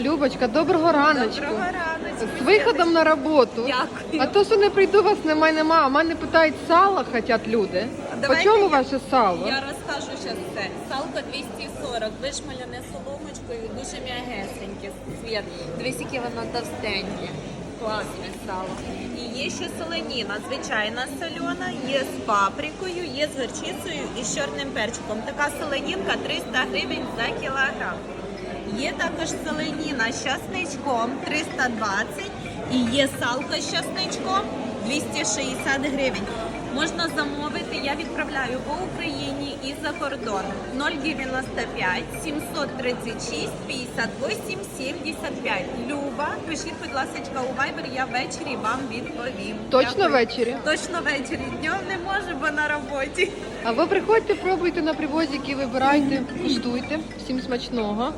Любочка, доброго раночку. Доброго раночку. З виходом на роботу. Дякую. А то, що не прийду, вас немає, нема. А мене питають, сало хочуть люди. По чому я- ваше сало? Я розкажу зараз все. Салко 240, вишмаляне соломочкою, дуже м'ягесеньке. Світ. Дивись, яке воно товстеньке. Класне сало. І є ще соленіна, звичайна сольона, є з паприкою, є з горчицею і з чорним перчиком. Така соленінка 300 гривень за кілограм. Є також соленіна з часничком 320 і є салко з часничком 260 гривень. Можна замовити, я відправляю по Україні і за кордон 095 736 58 75. Люба, пишіть, будь ласка, у Viber, я ввечері вам відповім. Точно Дякую. ввечері? Точно ввечері. Днем не можу, бо на роботі. А ви приходьте, пробуйте на привозі, які вибирайте, куштуйте. Всім смачного.